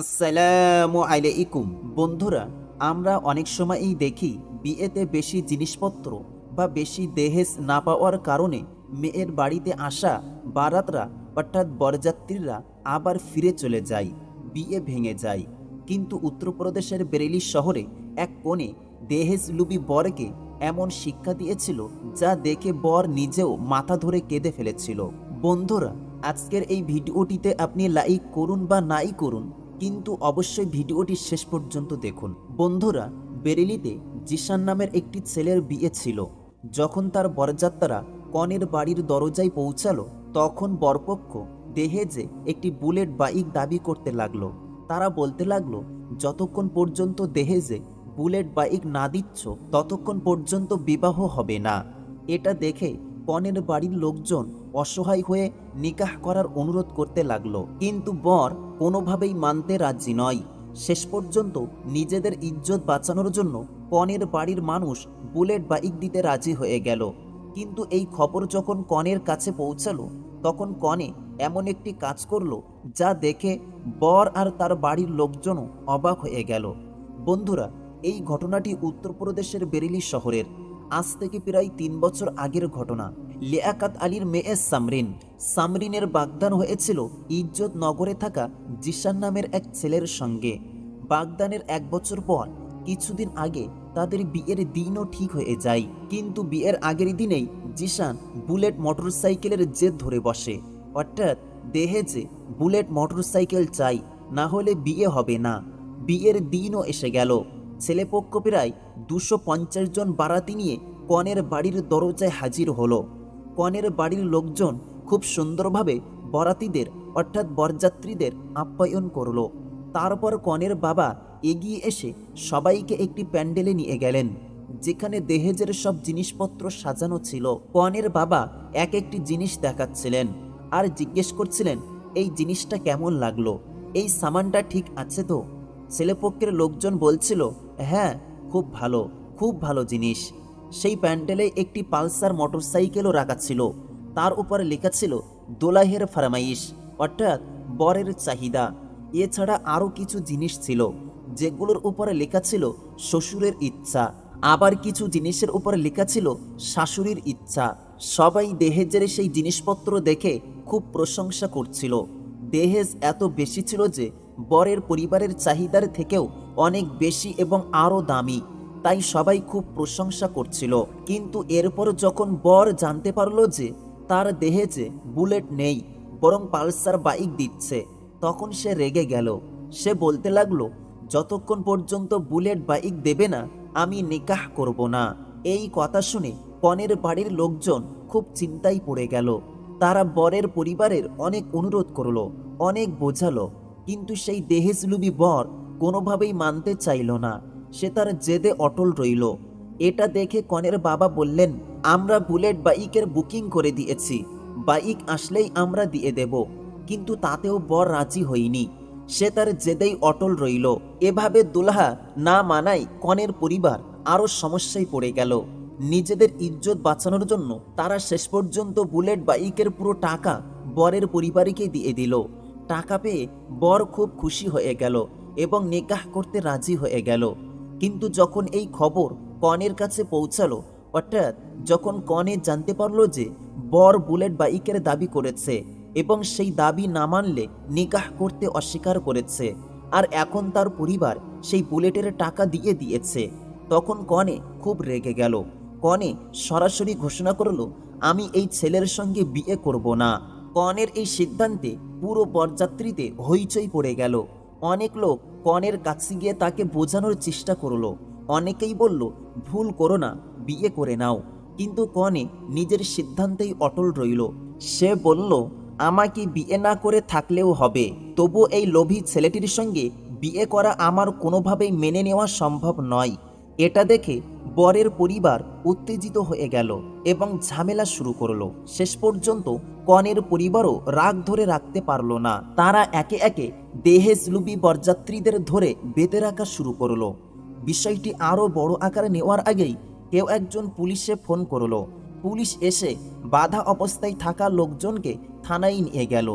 আসসালামু আলাইকুম। বন্ধুরা, আমরা অনেক সময়ই দেখি বিয়েতে বেশি জিনিসপত্র বা বেশি দেহেজ না পাওয়ার কারণে মেয়ের বাড়িতে আসা বারাতরা অর্থাৎ বরযাত্রীরা আবার ফিরে চলে যায়, বিয়ে ভেঙে যায়। কিন্তু উত্তরপ্রদেশের বেরেলি শহরে এক কোণে দেহেজ লুবি বরকে এমন শিক্ষা দিয়েছিল যা দেখে বর নিজেও মাথা ধরে কেঁদে ফেলেছিল। বন্ধুরা, আজকের এই ভিডিওটিতে আপনি লাইক করুন বা নাই করুন কিন্তু অবশ্যই ভিডিওটি শেষ পর্যন্ত দেখুন। বন্ধুরা, বেরেলিতে জিশান নামের একটি ছেলের বিয়ে ছিল। যখন তার বরযাত্রারা কনের বাড়ির দরজায় পৌঁছালো, তখন বরপক্ষ দেহেজে একটি বুলেট বাইক দাবি করতে লাগল। তারা বলতে লাগল, যতক্ষণ পর্যন্ত দেহেজে বুলেট বাইক না দিচ্ছ, ততক্ষণ পর্যন্ত বিবাহ হবে না। এটা দেখে কনের বাড়ির লোকজন অসহায় হয়ে নিকাহ করার অনুরোধ করতে লাগল। কিন্তু বর কোনোভাবেই মানতে রাজি নয়। শেষ পর্যন্ত নিজেদের ইজ্জত বাঁচানোর জন্য কনের বাড়ির মানুষ বুলেট বাইক দিতে রাজি হয়ে গেল। কিন্তু এই খবর যখন কনের কাছে পৌঁছালো, তখন কনে এমন একটি কাজ করল যা দেখে বর আর তার বাড়ির লোকজনও অবাক হয়ে গেল। বন্ধুরা, এই ঘটনাটি উত্তরপ্রদেশের বেরেলি শহরের। আজ থেকে প্রায় তিন বছর আগের ঘটনা। লিয়াকাত আলীর মেয়ে সামরিন। সামরিনের বাগদান হয়েছিল ইজ্জত নগরে থাকা জিসান নামের এক ছেলের সঙ্গে। বাগদানের এক বছর পর, কিছুদিন আগে তাদের বিয়ের দিনও ঠিক হয়ে যায়। কিন্তু বিয়ের আগের দিনেই জিশান বুলেট মোটরসাইকেলের জেদ ধরে বসে। অর্থাৎ দেহেজে বুলেট মোটরসাইকেল চাই, না হলে বিয়ে হবে না। বিয়ের দিনও এসে গেল। ছেলেপক্ষ প্রায় দুশো পঞ্চাশ জন বারাতি নিয়ে কনের বাড়ির দরজায় হাজির হলো। কনের বাড়ির লোকজন খুব সুন্দরভাবে বরাতিদের, অর্থাৎ বরযাত্রীদের আপ্যায়ন করল। তারপর কনের বাবা এগিয়ে এসে সবাইকে একটি প্যান্ডেলে নিয়ে গেলেন, যেখানে দেহেজের সব জিনিসপত্র সাজানো ছিল। কনের বাবা এক একটি জিনিস দেখাচ্ছিলেন আর জিজ্ঞেস করছিলেন, এই জিনিসটা কেমন লাগল? এই সামানটা ঠিক আছে তো? ছেলেপক্ষের লোকজন বলছিল হ্যাঁ খুব ভালো খুব ভালো জিনিস। সেই প্যান্ডেলে একটি পালসার মোটরসাইকেলও রাখা ছিল। তার উপরে লেখা ছিল দোলাহের ফারমাইশ অর্থাৎ বরের চাহিদা। এছাড়া আরও কিছু জিনিস ছিল, যেগুলোর উপরে লেখা ছিল, শ্বশুরের ইচ্ছা আবার কিছু জিনিসের উপরে লেখা ছিল, শাশুড়ির ইচ্ছা সবাই দেহেজের সেই জিনিসপত্র দেখে খুব প্রশংসা করছিল। দেহেজ এত বেশি ছিল যে বরের পরিবারের চাহিদার থেকেও অনেক বেশি এবং আরও দামি। তাই সবাই খুব প্রশংসা করছিল। কিন্তু এরপর যখন বর জানতে পারল যে, তার দেহেজে বুলেট নেই, বরং পালসার বাইক দিচ্ছে, তখন সে রেগে গেল। সে বলতে লাগল, যতক্ষণ পর্যন্ত বুলেট বাইক দেবে না, আমি নিকাহ করব না। এই কথা শুনে পনেরো বাড়ির লোকজন খুব চিন্তায় পড়ে গেল। তারা বরের পরিবারের অনেক অনুরোধ করল, অনেক বোঝালো। কিন্তু সেই দেহেজলুবি বর কোনোভাবেই মানতে চাইল না। সে তার জেদে অটল রইল। এটা দেখে কনের বাবা বললেন, আমরা বুলেট বাইকের বুকিং করে দিয়েছি। বাইক আসলেই আমরা দিয়ে দেব। কিন্তু তাতেও বর রাজি হয়নি। সে তার জেদেই অটল রইল। এভাবে দুলহা না মানায় কনের পরিবার আরও সমস্যায় পড়ে গেল। নিজেদের ইজ্জত বাঁচানোর জন্য তারা শেষ পর্যন্ত বুলেট বাইকের পুরো টাকা বরের পরিবারকে দিয়ে দিল। টাকা পেয়ে বর খুব খুশি হয়ে গেল। এবং নিকাহ করতে রাজি হয়ে গেল। কিন্তু যখন এই খবর কনের কাছে পৌঁছালো, অর্থাৎ যখন কনে জানতে পারল যে বর বুলেট বাইকের দাবি করেছে এবং সেই দাবি না মানলে নিকাহ করতে অস্বীকার করেছে, আর এখন তার পরিবার সেই বুলেটের টাকা দিয়ে দিয়েছে, তখন কনে খুব রেগে গেল। কনে সরাসরি ঘোষণা করল, আমি এই ছেলের সঙ্গে বিয়ে করব না। কনের এই সিদ্ধান্তে পুরো বরযাত্রীতে হইচই পড়ে গেল। অনেক লোক কনের কাছে গিয়ে তাকে বোঝানোর চেষ্টা করল। অনেকেই বলল, ভুল করো না, বিয়ে করে নাও। কিন্তু কনে নিজের সিদ্ধান্তেই অটল রইল। সে বলল, আমাকে বিয়ে না করে থাকলেও হবে। তবু এই লোভী ছেলেটির সঙ্গে বিয়ে করা আমার কোনোভাবেই মেনে নেওয়া সম্ভব নয়। এটা দেখে বরের পরিবার উত্তেজিত হয়ে গেল এবং ঝামেলা শুরু করল। শেষ পর্যন্ত কনের পরিবারও রাগ ধরে রাখতে পারল না। তারা একে একে দেহেজ লুবি বরযাত্রীদের ধরে বেঁধে রাখা শুরু করল। বিষয়টি আরও বড় আকারে নেওয়ার আগেই কেউ একজন পুলিশে ফোন করল। পুলিশ এসে বাধা অবস্থায় থাকা লোকজনকে থানায় নিয়ে গেল।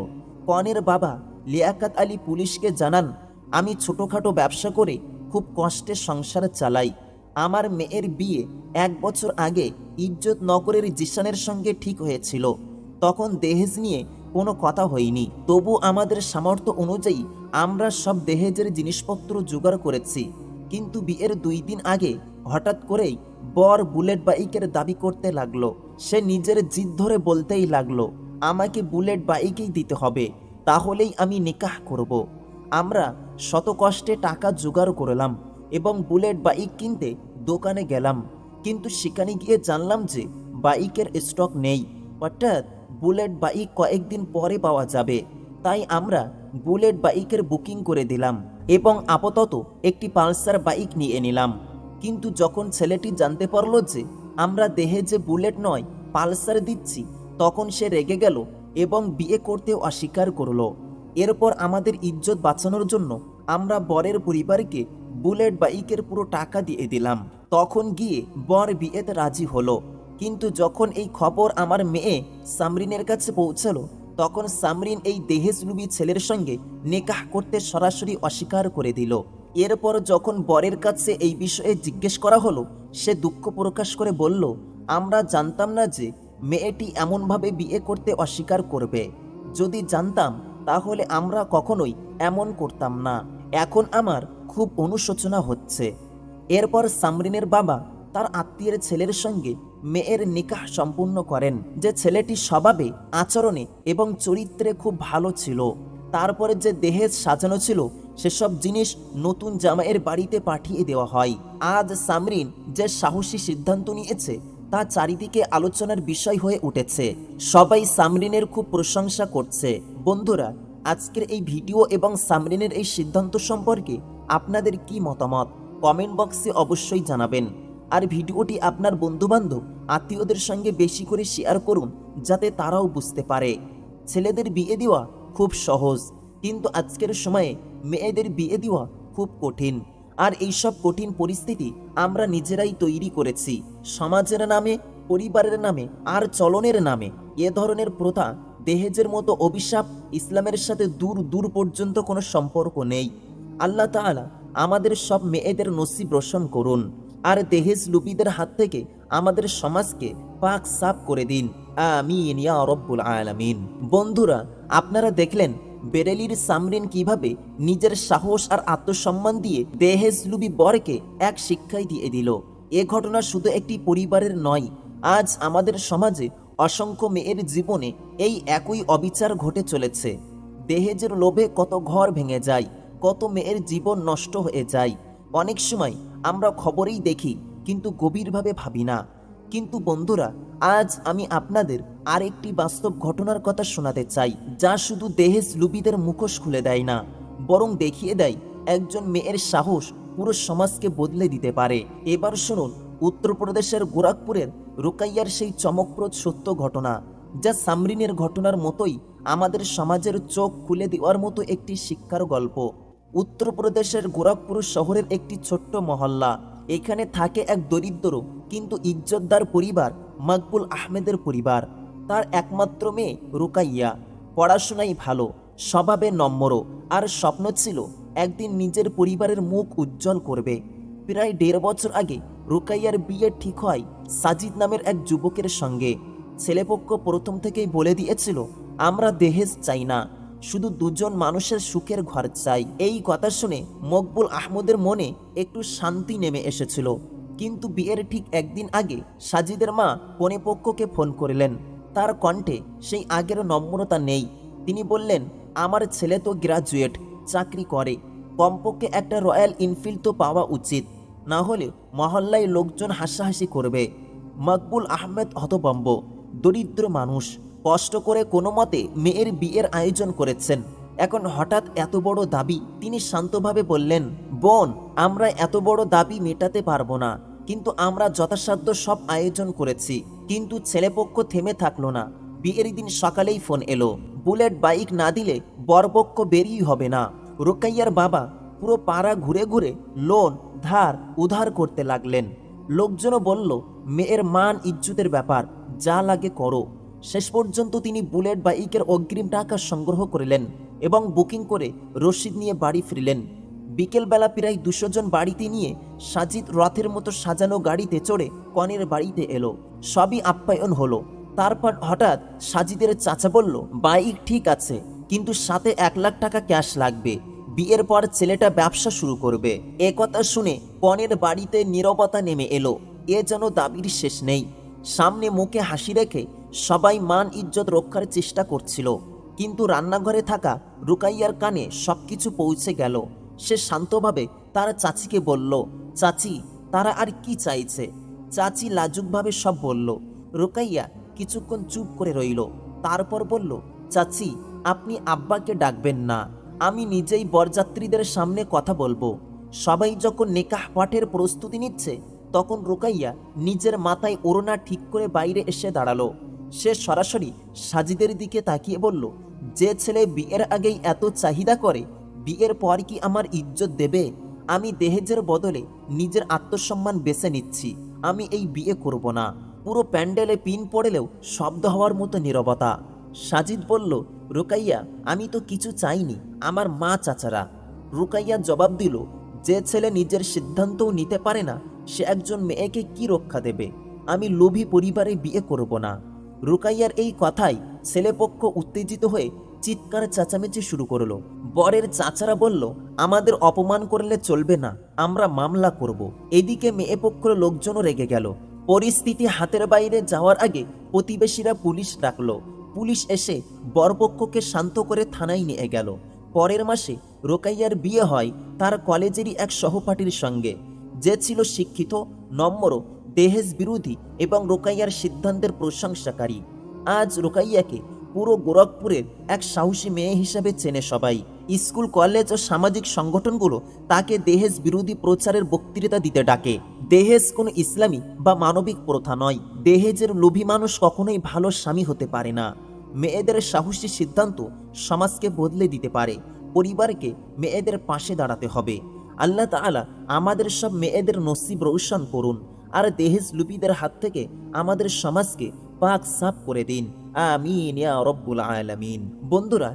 কনের বাবা লিয়াকাত আলী পুলিশকে জানান, আমি ছোটোখাটো ব্যবসা করে খুব কষ্টে সংসার চালাই। আমার মেয়ের বিয়ে এক বছর আগে ইজ্জত নগরের জিসানের সঙ্গে ঠিক হয়েছিল। তখন দেহেজ নিয়ে কোনো কথা হয়নি। তবু আমাদের সামর্থ্য অনুযায়ী আমরা সব দেহেজের জিনিসপত্র জোগাড় করেছি। কিন্তু বিয়ের দুই দিন আগে হঠাৎ করেই বর বুলেট বাইকের দাবি করতে লাগল। সে নিজের জিদ ধরে বলতেই লাগল, আমাকে বুলেট বাইকেই দিতে হবে, তাহলেই আমি নিকাহ করব। আমরা শত কষ্টে টাকা জোগাড় করলাম। এবং বুলেট বাইক কিনতে দোকানে গেলাম। কিন্তু সেখানে গিয়ে জানলাম যে বাইকের স্টক নেই। অর্থাৎ বুলেট বাইক কয়েকদিন পরে পাওয়া যাবে। তাই আমরা বুলেট বাইকের বুকিং করে দিলাম এবং আপাতত একটি পালসার বাইক নিয়ে নিলাম। কিন্তু যখন ছেলেটি জানতে পারল যে আমরা দেহে যে বুলেট নয়, পালসার দিচ্ছি, তখন সে রেগে গেল এবং বিয়ে করতেও অস্বীকার করল। এরপর আমাদের ইজ্জত বাঁচানোর জন্য আমরা বরের পরিবারকে বুলেট বাইকের পুরো টাকা দিয়ে দিলাম। তখন গিয়ে বর বিয়েতে রাজি হলো। কিন্তু যখন এই খবর আমার মেয়ে সামরিনের কাছে পৌঁছালো, তখন সামরিন এই দেহেজলুবি ছেলের সঙ্গে নেকাহ করতে সরাসরি অস্বীকার করে দিল। এরপর যখন বরের কাছে এই বিষয়ে জিজ্ঞেস করা হলো, সে দুঃখ প্রকাশ করে বলল, আমরা জানতাম না যে মেয়েটি এমনভাবে বিয়ে করতে অস্বীকার করবে। যদি জানতাম, তাহলে আমরা কখনোই এমন করতাম না। এখন আমার খুব অনুশোচনা হচ্ছে। এরপর সামরিনের বাবা তার আত্মীয়ের ছেলের সঙ্গে মেয়ের নিকাহ সম্পূর্ণ করেন, যে ছেলেটি স্বভাবে, আচরণে এবং চরিত্রে খুব ভালো ছিল। তারপরে যে দেহেজ সাজানো ছিল, সেসব জিনিস নতুন জামাইয়ের বাড়িতে পাঠিয়ে দেওয়া হয়। আজ সামরিন যে সাহসী সিদ্ধান্ত নিয়েছে, তা চারিদিকে আলোচনার বিষয় হয়ে উঠেছে। সবাই সামরিনের খুব প্রশংসা করছে। বন্ধুরা, আজকের এই ভিডিও এবং সামরিনের এই সিদ্ধান্ত সম্পর্কে আপনাদের কি মতামত? কমেন্ট বক্সে অবশ্যই জানাবেন। আর ভিডিওটি আপনার বন্ধুবান্ধব, আত্মীয়দের সঙ্গে বেশি করে শেয়ার করুন, যাতে তারাও বুঝতে পারে। ছেলেদের বিয়ে দেওয়া খুব সহজ, কিন্তু আজকের সময়ে মেয়েদের বিয়ে দেওয়া খুব কঠিন। আর এইসব কঠিন পরিস্থিতি আমরা নিজেরাই তৈরি করেছি। সমাজের নামে, পরিবারের নামে, আর চলনের নামে এ ধরনের প্রথা, দেহেজের মতো অভিশাপ, ইসলামের সাথে দূর দূর পর্যন্ত কোনো সম্পর্ক নেই। আল্লাহ তাআলা আমাদের সব মেয়েদের নসিব রোশন করুন। আর দেহেজ লুপিদের হাত থেকে আমাদের সমাজকে পাক সাফ করে দিন। আমিন, ইয়া রব্বুল আলামিন। বন্ধুরা, আপনারা দেখলেন বেরেলির সামরিন কীভাবে নিজের সাহস আর আত্মসম্মান দিয়ে দেহেজ লুবি বরকে এক শিক্ষাই দিয়ে দিল। এ ঘটনা শুধু একটি পরিবারের নয়, আজ আমাদের সমাজে অসংখ্য মেয়ের জীবনে এই একই অবিচার ঘটে চলেছে। দেহেজের লোভে কত ঘর ভেঙে যায় কত মেয়ের জীবন নষ্ট হয়ে যায়। অনেক সময় আমরা খবরেই দেখি, কিন্তু গভীরভাবে ভাবি না। কিন্তু বন্ধুরা, আজ আমি আপনাদের আরেকটি বাস্তব ঘটনার কথা শোনাতে চাই, যা শুধু দেহেজ লুবিদের মুখোশ খুলে দেয় না, বরং দেখিয়ে দেয় একজন মেয়ের সাহস পুরো সমাজকে বদলে দিতে পারে। এবার শুনুন, উত্তরপ্রদেশের গোরাখপুরের রোকাইয়ার সেই চমকপ্রদ সত্য ঘটনা, যা সামরিনের ঘটনার মতোই আমাদের সমাজের চোখ খুলে দেওয়ার মতো একটি শিক্ষার গল্প। উত্তরপ্রদেশের গোরখপুর শহরের একটি ছোট্ট মহল্লা। এখানে থাকে এক দরিদ্র কিন্তু ইজ্জতদার পরিবার, মকবুল আহমেদের পরিবার। তার একমাত্র মেয়ে রুকাইয়া। পড়াশোনাই ভালো, স্বভাবে নম্র, আর স্বপ্ন ছিল একদিন নিজের পরিবারের মুখ উজ্জ্বল করবে। প্রায় দেড় বছর আগে রুকাইয়ার বিয়ে ঠিক হয় সাজিদ নামের এক যুবকের সঙ্গে। ছেলেপক্ষ প্রথম থেকেই বলে দিয়েছিল, আমরা দেহেজ চাই না। শুধু দুজন মানুষের সুখের ঘর চাই। এই কথা শুনে মকবুল আহমদের মনে একটু শান্তি নেমে এসেছিল। কিন্তু বিয়ের ঠিক একদিন আগে সাজিদের মা কনেপক্ষকে ফোন করলেন। তার কণ্ঠে সেই আগের নম্রতা নেই। তিনি বললেন, আমার ছেলে তো গ্রাজুয়েট, চাকরি করে। কমপক্ষে একটা রয়্যাল ইনফিল্ড তো পাওয়া উচিত। না হলে মহল্লায় লোকজন হাসাহাসি করবে। মকবুল আহমেদ হতবম্ব দরিদ্র মানুষ। কষ্ট করে কোনো মতে মেয়ের বিয়ের আয়োজন করেছেন। এখন হঠাৎ এত বড় দাবি, তিনি শান্তভাবে বললেন, বোন, আমরা এত বড় দাবি মেটাতে পারব না, কিন্তু আমরা যথাসাধ্য সব আয়োজন করেছি, কিন্তু ছেলেপক্ষ থেমে থাকল না। বিয়ের দিন সকালেই ফোন এলো, বুলেট বাইক না দিলে বরপক্ষ বেরিয়ে হবে না। রোকাইয়ার বাবা পুরো পাড়া ঘুরে ঘুরে লোন, ধার, উধার করতে লাগলেন। লোকজনও বলল, মেয়ের মান, ইজ্জতের ব্যাপার, যা লাগে করো। শেষ পর্যন্ত তিনি বুলেট বাইকের অগ্রিম টাকা সংগ্রহ করলেন এবং বুকিং করে রশিদ নিয়ে বাড়ি ফিরলেন। বিকেলবেলা প্রায় দুশো জন বাড়িতে নিয়ে সাজিদ রথের মতো সাজানো গাড়িতে চড়ে কনের বাড়িতে এলো। সবই আপ্যায়ন হলো। তারপর হঠাৎ সাজিদের চাচা বলল বাইক ঠিক আছে, কিন্তু সাথে এক লাখ টাকা ক্যাশ লাগবে। বিয়ের পর ছেলেটা ব্যবসা শুরু করবে। এ কথা শুনে কনের বাড়িতে নীরবতা নেমে এলো। এ যেন দাবির শেষ নেই। সামনে মুখে হাসি রেখে সবাই মান, ইজ্জত রক্ষার চেষ্টা করছিল। কিন্তু রান্নাঘরে থাকা রুকাইয়ার কানে সব কিছু পৌঁছে গেল। সে শান্তভাবে তার চাচিকে বলল, চাচি, তারা আর কি চাইছে? চাচি লাজুকভাবে সব বলল। রুকাইয়া কিছুক্ষণ চুপ করে রইল। তারপর বলল, চাচি, আপনি আব্বাকে ডাকবেন না। আমি নিজেই বরযাত্রীদের সামনে কথা বলব। সবাই যখন নেকাহ পাঠের প্রস্তুতি নিচ্ছে, তখন রুকাইয়া নিজের মাথায় ওড়না ঠিক করে বাইরে এসে দাঁড়াল। সে সরাসরি সাজিদের দিকে তাকিয়ে বলল, যে ছেলে বিয়ের আগেই এত চাহিদা করে, বিয়ের পর কি আমার ইজ্জত দেবে? আমি দেহেজের বদলে নিজের আত্মসম্মান বেছে নিচ্ছি। আমি এই বিয়ে করব না। পুরো প্যান্ডেলে পিন পড়লেও শব্দ হওয়ার মতো নীরবতা। সাজিদ বলল, রুকাইয়া, আমি তো কিছু চাইনি, আমার মা চাচারা। রুকাইয়া জবাব দিল, যে ছেলে নিজের সিদ্ধান্তও নিতে পারে না, সে একজন মেয়েকে কি রক্ষা দেবে? আমি লোভী পরিবারে বিয়ে করব না। রুকাইয়ার এই কথাই ছেলেপক্ষ উত্তেজিত হয়ে চিৎকার চেঁচামেচি শুরু করল। বরের চাচারা বলল, আমাদের অপমান করলে চলবে না, আমরা মামলা করব। এদিকে মেয়ে পক্ষের লোকজনও রেগে গেল। পরিস্থিতি হাতের বাইরে যাওয়ার আগে প্রতিবেশীরা পুলিশ ডাকলো। পুলিশ এসে বরপক্ষকে শান্ত করে থানায় নিয়ে গেল। পরের মাসে রোকাইয়ার বিয়ে হয় তার কলেজেরই এক সহপাঠীর সঙ্গে। যে ছিল শিক্ষিত নম্র দেহেজ বিরোধী এবং রোকাইয়ার সিদ্ধান্তের প্রশংসাকারী। আজ রোকাইয়াকে পুরো গোরখপুরের এক সাহসী মেয়ে হিসাবে চেনে সবাই। স্কুল, কলেজ ও সামাজিক সংগঠনগুলো তাকে দেহেজ বিরোধী প্রচারের বক্তৃতা দিতে ডাকে। দেহেজ কোনো ইসলামী বা মানবিক প্রথা নয়। দেহেজের লোভী মানুষ কখনোই ভালো স্বামী হতে পারে না। মেয়েদের সাহসী সিদ্ধান্ত সমাজকে বদলে দিতে পারে। পরিবারকে মেয়েদের পাশে দাঁড়াতে হবে। আল্লাহ তাআলা আমাদের সব মেয়েদের নসিব রৌশন করুন। আর দেহেজ লুপিদের হাত থেকে আমাদের সমাজকে পাক সাফ করে দিন। আমিন রব্বুল আলামিন। বন্ধুরা,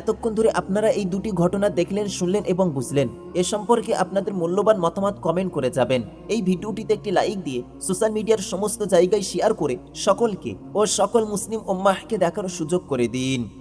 এতক্ষণ ধরে আপনারা এই দুটি ঘটনা দেখলেন, শুনলেন এবং বুঝলেন। এ সম্পর্কে আপনাদের মূল্যবান মতামত কমেন্ট করে যাবেন। এই ভিডিওটিতে একটি লাইক দিয়ে সোশ্যাল মিডিয়ার সমস্ত জায়গায় শেয়ার করে সকলকে ও সকল মুসলিম উম্মাহকে দেখার সুযোগ করে দিন।